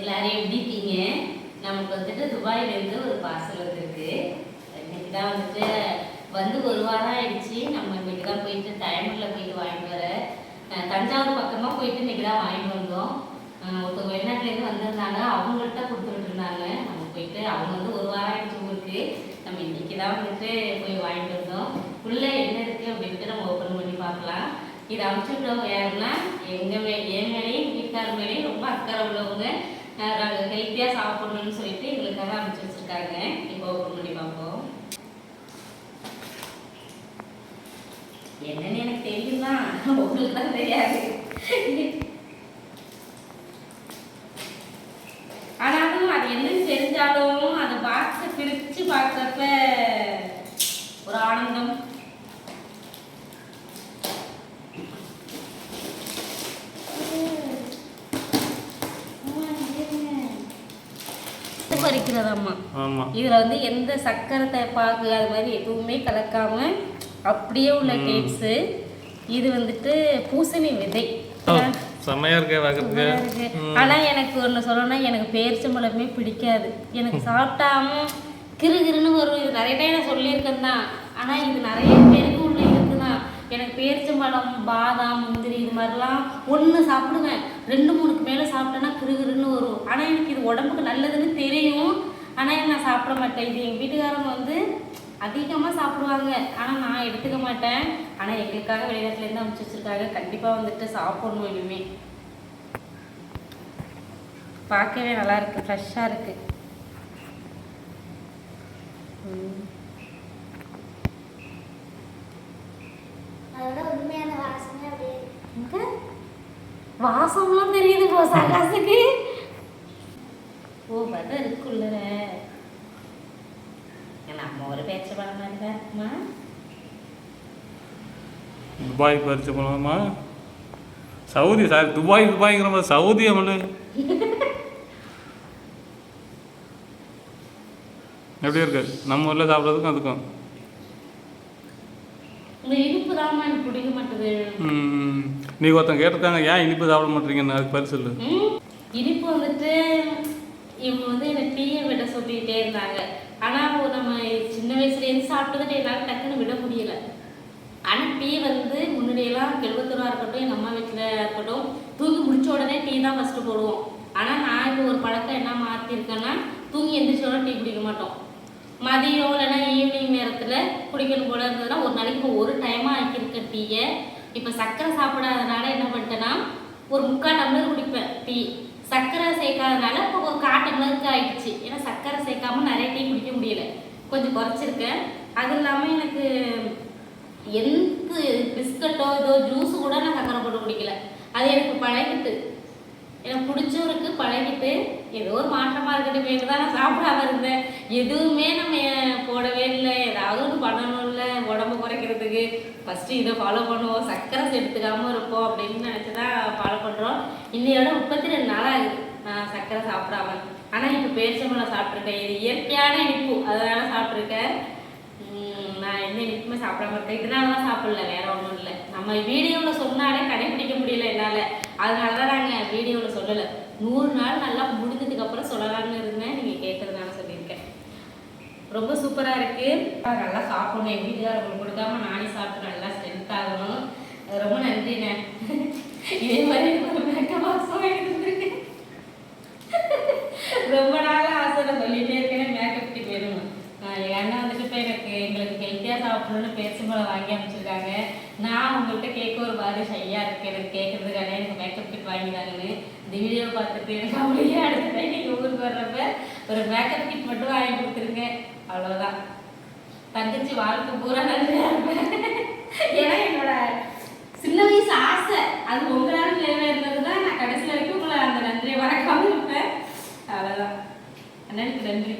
எல்லாரும் எப்படி இருக்கீங்க? நமக்கு வந்துட்டு துபாயிலேருந்து ஒரு பார்சல் வந்திருக்கு. இன்னைக்கு தான் வந்துட்டு வந்து ஒரு வாரம் ஆயிடுச்சு. நம்ம இன்னைக்கு தான் போயிட்டு டைமில் போயிட்டு வாங்கிட்டு வர தஞ்சாவூர் பக்கமாக போயிட்டு இன்னைக்கு தான் வாங்கிட்டு வந்தோம். ஒருத்தர் வெளிநாட்டிலேருந்து வெளிநாட்டுலேருந்து வந்திருந்தாங்க. அவங்கள்ட்ட கொடுத்துட்டு இருந்தாங்க. நம்ம போயிட்டு அவங்க வந்து ஒரு வாரம் ஆயிடுச்சு ஊருக்கு நம்ம இன்னைக்கு தான் வந்துட்டு போய் வாங்கிட்டு வந்தோம். உள்ளே என்ன இருக்குது அப்படின்ட்டு நம்ம ஓப்பன் பண்ணி பார்க்கலாம். இதை அமுச்சு விட்டவங்க யாருன்னா எங்கள் மே என் மேலேயும் வீட்டார் மேலேயும் ரொம்ப அக்கறை உள்ளவங்க. நாங்கள் ஹெல்த்தியாக சாப்பிடணும்னு சொல்லிட்டு எங்களுக்காக அமுச்சு வச்சுருக்காங்க. இப்போ ஓப்பன் பண்ணி பார்ப்போம். என்னன்னு எனக்கு தெரியும்? தான் உங்களுக்கு தான் தெரியாது ஆனாலும் அது என்னன்னு தெரிஞ்சாலும் அந்த பாக்ஸை பிரித்து பார்க்குறப்ப ஒரு ஆனந்தம் பறிக்கிறதாம்மா ஆமா. இதுல வந்து எந்த சக்கரை பாகு அது மாதிரி எதுவுமே கலக்காம அப்படியே உள்ள டேட்ஸ் இது வந்துட்டு பூசணி விதை. செம்மையா இருக்கே. ஆனா எனக்கு ஒண்ணு சொல்லணும்னா எனக்கு பேரிச்சம்பழமே பிடிக்காது. எனக்கு சாப்பிட்டாம வரும். இது நிறைய டைம் நான் சொல்லியிருக்கேன் தான். ஆனா இது நிறைய பேருக்கு எனக்கு பேரிச்சம்பழம் பாதாம் முந்திரி இது மாதிரிலாம் ஒன்று சாப்பிடுவேன். ரெண்டு மூணுக்கு மேலே சாப்பிட்டேன்னா கிருகிருன்னு வரும். ஆனால் எனக்கு இது உடம்புக்கு நல்லதுன்னு தெரியும். ஆனால் நான் சாப்பிட மாட்டேன். இது எங்கள் வீட்டுக்காரங்க வந்து அதிகமாக சாப்பிடுவாங்க. ஆனால் நான் எடுத்துக்க மாட்டேன். ஆனால் எங்களுக்காக வெளிநாட்டுலேருந்து அமுச்சு வச்சிருக்காங்க. கண்டிப்பாக வந்துட்டு சாப்பிடணும் இனிமே. பார்க்கவே நல்லா இருக்கு. ஃப்ரெஷ்ஷாக இருக்குது வாசம்லாம் தெரியுது போ சகாசுக்கு. ஓ வதை இருக்குள்ள. நம்ம ஒரு பேச்ச படம் மாதிரி தான் இருக்குமா துபாய் பறிச்சு போனோமா சவுதி சார் துபாய் துபாய்ங்கிற மாதிரி சவுதி அமலு எப்படி இருக்கு? நம்ம ஊரில் சாப்பிட்றதுக்கும் அதுக்கும். இந்த இனிப்பு தான் எனக்கு பிடிக்க மாட்டுது. நீ ஒருத்தன் கேட்டிருக்காங்க ஏன் இனிப்பு சாப்பிட மாட்டீங்கன்னு? அதுக்கு பதில் சொல்லு. இனிப்பு வந்துட்டு இவங்க வந்து என்னை டீயை விட சொல்லிக்கிட்டே இருந்தாங்க. ஆனால் நம்ம சின்ன வயசுலேருந்து சாப்பிட்டதுட்டு என்னால் டக்குன்னு விட முடியல. ஆனால் டீ வந்து முன்னாடியெல்லாம் கெழுபத்தூரா இருக்கட்டும் எங்கள் அம்மா வீட்டில் இருக்கட்டும் தூங்கி முடிச்ச உடனே டீ தான் ஃபஸ்ட்டு போடுவோம். ஆனால் நான் இப்போ ஒரு பழக்கம் என்ன மாற்றிருக்கேன்னா தூங்கி எந்திரிச்சோட டீ குடிக்க மாட்டோம். மதியம் இல்லைன்னா ஈவினிங் நேரத்தில் குடிக்கணும் போல இருந்ததுன்னா ஒரு நாளைக்கு இப்போ ஒரு டைமாக ஆக்கியிருக்க டீயை இப்போ சர்க்கரை சாப்பிடாதனால என்ன பண்ணிட்டேன்னா ஒரு முக்கால் டம்ளர் குடிப்பேன். டீ. சர்க்கரை சேர்க்காதனால இப்போ ஒரு கால் டம்ளருக்கு ஆயிடுச்சு. ஏன்னா சர்க்கரை சேர்க்காம நிறைய டீ குடிக்க முடியல. கொஞ்சம் குறைச்சிருக்கேன். அது இல்லாமல் எனக்கு எந்த பிஸ்கட்டோ இதோ ஜூஸு கூட நான் சக்கரை போட்டு குடிக்கல. அது எனக்கு பழகிட்டு. எனக்கு பிடிச்சவருக்கு பழகிட்டு ஏதோ ஒரு மாற்றமாக இருக்கட்டும். தான் நான் சாப்பிடாம இருந்தேன். எதுவுமே நம்ம போடவே இல்லை. ஏதாவது ஒன்று பண்ணணும்ல. உடம்பு குறைக்க ஃபஸ்ட்டு இதை ஃபாலோ பண்ணுவோம். சர்க்கரை சேர்த்துக்காமல் இருப்போம் அப்படின்னு நினச்சி தான் ஃபாலோ பண்ணுறோம் இன்னையோட முப்பத்தி ரெண்டு நாளாக ஆகுது. சர்க்கரை சாப்பிடாம. ஆனால் இப்போ பேரிச்சம்பழம் சாப்பிட்ருக்கேன் இது இயற்கையான இனிப்பு. அதனால சாப்பிட்ருக்கேன் உம், நான் எந்த இனிப்புமே சாப்பிடாம இருக்கேன். இதனால தான் சாப்பிடல. வேற ஒன்றும் இல்லை. நம்ம வீடியோவில் சொன்னாலே கடைபிடிக்க முடியல என்னால். அதனால தான் நாங்கள் வீடியோவில் சொல்லலை. நூறு நாள் நல்லா முடிஞ்சதுக்கு அப்புறம் சொல்லலாம்னு இருந்தேன். நீங்கள் கேட்குறதுனால ரொம்ப சூப்பராக இருக்கு. நல்லா சாப்பிடணும் எங்கள் வீட்டுக்காரங்களுக்கு கொடுக்காம நானே சாப்பிட்டு நல்லா ஸ்ட்ரென்த் ஆகணும் ரொம்ப நன்றிண்ணே இதே மாதிரி எனக்கு ஒரு மேக்கப் பாக்ஸ் ரொம்ப நாளாக ஆசை நான் சொல்லிட்டே இருக்கேன். மேக்கப் கிட் வேணும் ஆஹ் எங்க அண்ணன் வந்துட்டு இப்போ எனக்கு எங்களுக்கு ஹெல்த்தியாக சாப்பிடணும்னு பேசும்போது வாங்கி அமைச்சிருக்காங்க நான் உங்கள்கிட்ட கேட்க ஒரு மாதிரி ஷையாக இருக்கு. எனக்கு கேட்கறதுக்காக எனக்கு மேக்கப் கிட் வாங்கினாங்கன்னு இந்த வீடியோ பார்த்துட்டு எனக்கு அப்படியே அடுத்த டைம் நீங்கள் ஊருக்கு வர்றப்ப ஒரு மேக்கப் கிட் மட்டும் வாங்கி கொடுத்துருங்க. அவ்வளோதான் தங்கச்சி வாழ்க்கை பூரா நன்றியா இருப்பேன். ஏன்னா என்னோட சின்ன வயசு ஆசை. அது உங்களால் நிறைவேறினது தான் நான் கடைசி வரைக்கும் உங்களை அந்த நன்றியை மறக்காமல் இருப்பேன். அவ்வளோதான் அண்ணனுக்கு நன்றி.